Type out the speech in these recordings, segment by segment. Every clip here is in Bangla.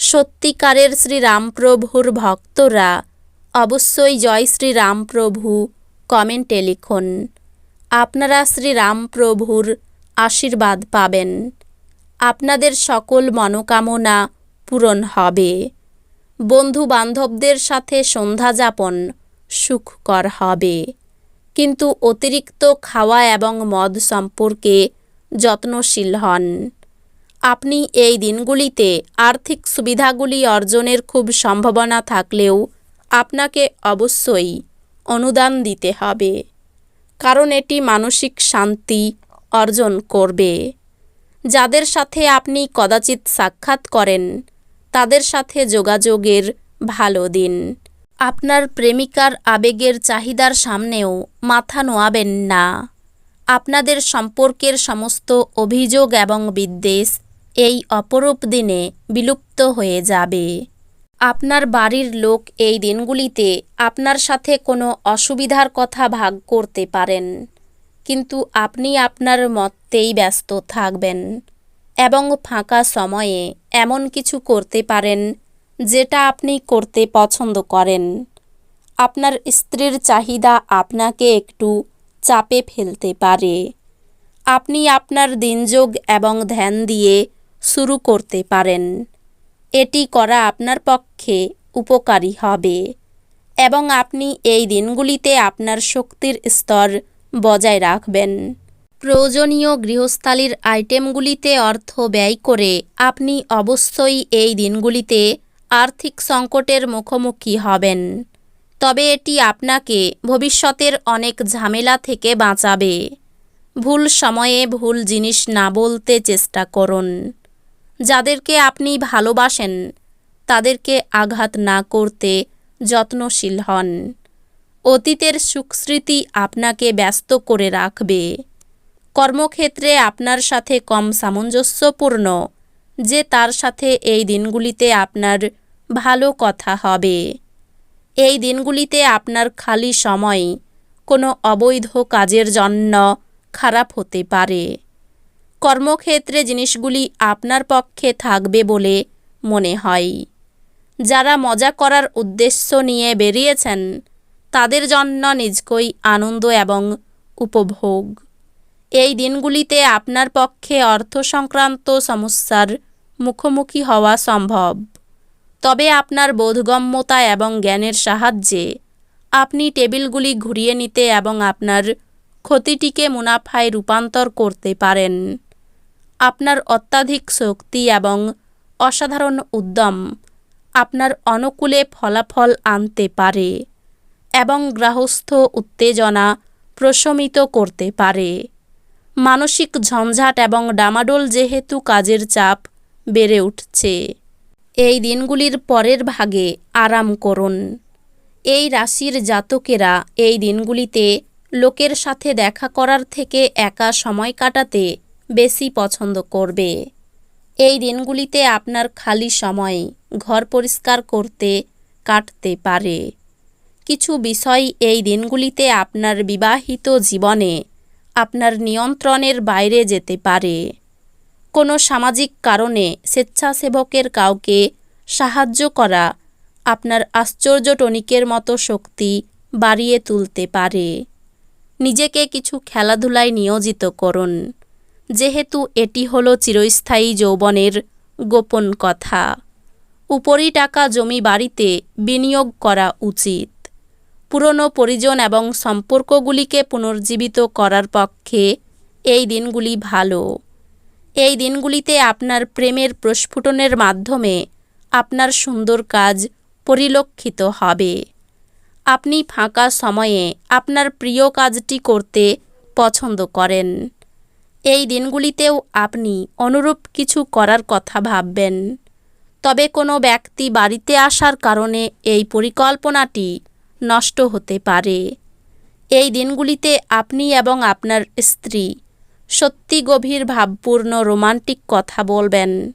সত্যিকারের শ্রীরামপ্রভুর ভক্তরা অবশ্যই জয় শ্রীরামপ্রভু কমেন্টে লিখুন। আপনারা শ্রীরামপ্রভুর আশীর্বাদ পাবেন। আপনাদের সকল মনোকামনা পূরণ হবে। বন্ধু বান্ধবদের সাথে সন্ধ্যা যাপন সুখকর হবে। কিন্তু অতিরিক্ত খাওয়া এবং মদ সম্পর্কে যত্নশীল হন। আপনি এই দিনগুলিতে আর্থিক সুবিধাগুলি অর্জনের খুব সম্ভাবনা থাকলেও আপনাকে অবশ্যই অনুদান দিতে হবে, কারণ এটি মানসিক শান্তি অর্জন করবে। যাদের সাথে আপনি কদাচিৎ সাক্ষাৎ করেন, তাদের সাথে যোগাযোগের ভালো দিন। আপনার প্রেমিকার আবেগের চাহিদার সামনেও মাথা নোয়াবেন না। আপনাদের সম্পর্কের সমস্ত অভিযোগ এবং বিদ্বেষ এই অপরূপ দিনে বিলুপ্ত হয়ে যাবে। আপনার বাড়ির লোক এই দিনগুলিতে আপনার সাথে কোনো অসুবিধার কথা ভাগ করতে পারেন, কিন্তু আপনি আপনার মতেই ব্যস্ত থাকবেন এবং ফাঁকা সময়ে এমন কিছু করতে পারেন যেটা আপনি করতে পছন্দ করেন। আপনার স্ত্রীর চাহিদা আপনাকে একটু চাপে ফেলতে পারে। আপনি আপনার দিনযোগ এবং ধ্যান দিয়ে শুরু করতে পারেন। এটি করা আপনার পক্ষে উপকারী হবে এবং আপনি এই দিনগুলিতে আপনার শক্তির স্তর বজায় রাখবেন। প্রয়োজনীয় গৃহস্থালির আইটেমগুলিতে অর্থ ব্যয় করে আপনি অবশ্যই এই দিনগুলিতে আর্থিক সংকটের মুখোমুখি হবেন। তবে এটি আপনাকে ভবিষ্যতের অনেক ঝামেলা থেকে বাঁচাবে। ভুল সময়ে ভুল জিনিস না বলতে চেষ্টা করুন। যাদেরকে আপনি ভালোবাসেন, তাদেরকে আঘাত না করতে যত্নশীল হন। অতীতের সুখস্মৃতি আপনাকে ব্যস্ত করে রাখবে। কর্মক্ষেত্রে আপনার সাথে কম সামঞ্জস্যপূর্ণ, যে তার সাথে এই দিনগুলিতে আপনার ভালো কথা হবে। এই দিনগুলিতে আপনার খালি সময় কোনো অবৈধ কাজের জন্য খারাপ হতে পারে। কর্মক্ষেত্রে জিনিসগুলি আপনার পক্ষে থাকবে বলে মনে হয়। যারা মজা করার উদ্দেশ্য নিয়ে বেরিয়েছেন, তাদের জন্য নিজকই আনন্দ এবং উপভোগ। এই দিনগুলিতে আপনার পক্ষে অর্থ সংক্রান্ত সমস্যার মুখোমুখি হওয়া সম্ভব। তবে আপনার বোধগম্যতা এবং জ্ঞানের সাহায্যে আপনি টেবিলগুলি ঘুরিয়ে নিতে এবং আপনার ক্ষতিটিকে মুনাফায় রূপান্তর করতে পারেন। আপনার অত্যাধিক শক্তি এবং অসাধারণ উদ্যম আপনার অনুকূলে ফলাফল আনতে পারে এবং গ্রাহস্থ উত্তেজনা প্রশমিত করতে পারে। মানসিক ঝঞ্ঝাট এবং ডামাডোল যেহেতু কাজের চাপ বেড়ে উঠছে। এই দিনগুলির পরের ভাগে আরাম করুন। এই রাশির জাতকেরা এই দিনগুলিতে লোকের সাথে দেখা করার থেকে একা সময় কাটাতে বেশি পছন্দ করবে। এই দিনগুলিতে আপনার খালি সময় ঘর পরিষ্কার করতে কাটতে পারে। কিছু বিষয় এই দিনগুলিতে আপনার বিবাহিত জীবনে আপনার নিয়ন্ত্রণের বাইরে যেতে পারে। কোনো সামাজিক কারণে স্বেচ্ছাসেবকের কাউকে সাহায্য করা আপনার আশ্চর্য টনিকের মতো শক্তি বাড়িয়ে তুলতে পারে। নিজেকে কিছু খেলাধুলায় নিয়োজিত করুন। যেহেতু এটি হলো চিরস্থায়ী যৌবনের গোপন কথা। উপরি টাকা জমি বাড়িতে বিনিয়োগ করা উচিত। পুরনো পরিজন এবং সম্পর্কগুলিকে পুনর্জীবিত করার পক্ষে এই দিনগুলি ভালো। এই দিনগুলিতে আপনার প্রেমের প্রস্ফুটনের মাধ্যমে আপনার সুন্দর কাজ পরিলক্ষিত হবে। আপনি ফাঁকা সময়ে আপনার প্রিয় কাজটি করতে পছন্দ করেন। এই দিনগুলিতেও আপনি অনুরূপ কিছু করার কথা ভাববেন। তবে কোনো ব্যক্তি বাড়িতে আসার কারণে এই পরিকল্পনাটি নষ্ট হতে পারে। এই দিনগুলিতে আপনি এবং আপনার স্ত্রী সত্যি গভীর ভাবপূর্ণ রোমান্টিক কথা বলবেন।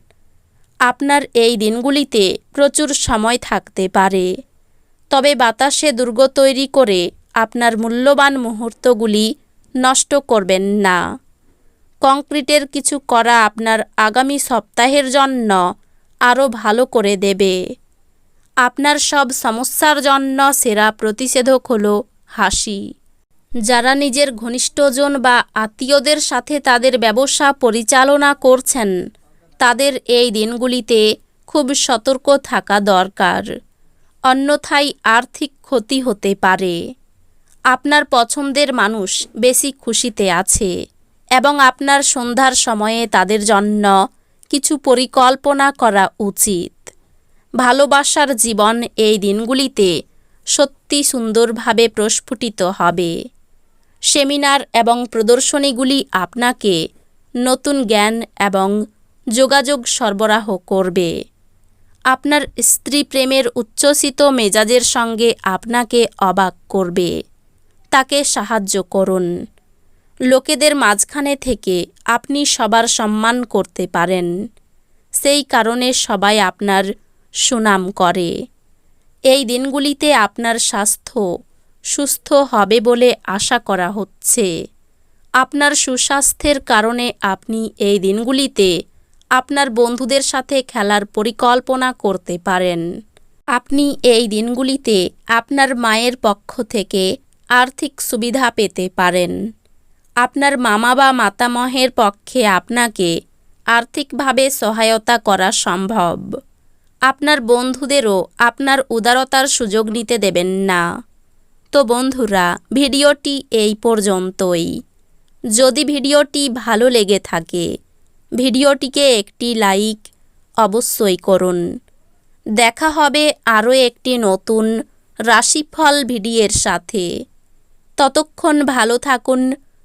আপনার এই দিনগুলিতে প্রচুর সময় থাকতে পারে। তবে বাতাসে দুর্গ তৈরি করে আপনার মূল্যবান মুহূর্তগুলি নষ্ট করবেন না। কংক্রিটের কিছু করা আপনার আগামী সপ্তাহের জন্য আরও ভালো করে দেবে। আপনার সব সমস্যার জন্য সেরা প্রতিষেধক হল হাসি। যারা নিজের ঘনিষ্ঠজন বা আত্মীয়দের সাথে তাদের ব্যবসা পরিচালনা করছেন, তাদের এই দিনগুলিতে খুব সতর্ক থাকা দরকার। অন্যথায় আর্থিক ক্ষতি হতে পারে। আপনার পছন্দের মানুষ বেশি খুশিতে আছে। এবং আপনার সন্ধ্যার সময়ে তাদের জন্য কিছু পরিকল্পনা করা উচিত। ভালোবাসার জীবন এই দিনগুলিতে সত্যি সুন্দরভাবে প্রস্ফুটিত হবে। সেমিনার এবং প্রদর্শনীগুলি আপনাকে নতুন জ্ঞান এবং যোগাযোগ সরবরাহ করবে। আপনার স্ত্রী প্রেমের উচ্ছ্বসিত মেজাজের সঙ্গে আপনাকে অবাক করবে। তাকে সাহায্য করুন। লোকেদের মাঝখানে থেকে আপনি সবার সম্মান করতে পারেন। সেই কারণে সবাই আপনার সুনাম করে। এই দিনগুলিতে আপনার স্বাস্থ্য সুস্থ হবে বলে আশা করা হচ্ছে। আপনার সুস্বাস্থ্যের কারণে আপনি এই দিনগুলিতে আপনার বন্ধুদের সাথে খেলার পরিকল্পনা করতে পারেন। আপনি এই দিনগুলিতে আপনার মায়ের পক্ষ থেকে আর্থিক সুবিধা পেতে পারেন। আপনার মামা বা মাতামহের পক্ষে আপনাকে আর্থিকভাবে সহায়তা করা সম্ভব। আপনার বন্ধুদেরও আপনার উদারতার সুযোগ নিতে দেবেন না। তো বন্ধুরা, ভিডিওটি এই পর্যন্তই। যদি ভিডিওটি ভালো লেগে থাকে, ভিডিওটিকে একটি লাইক অবশ্যই করুন। দেখা হবে আরও একটি নতুন রাশিফল ভিডিওর সাথে। ততক্ষণ ভালো থাকুন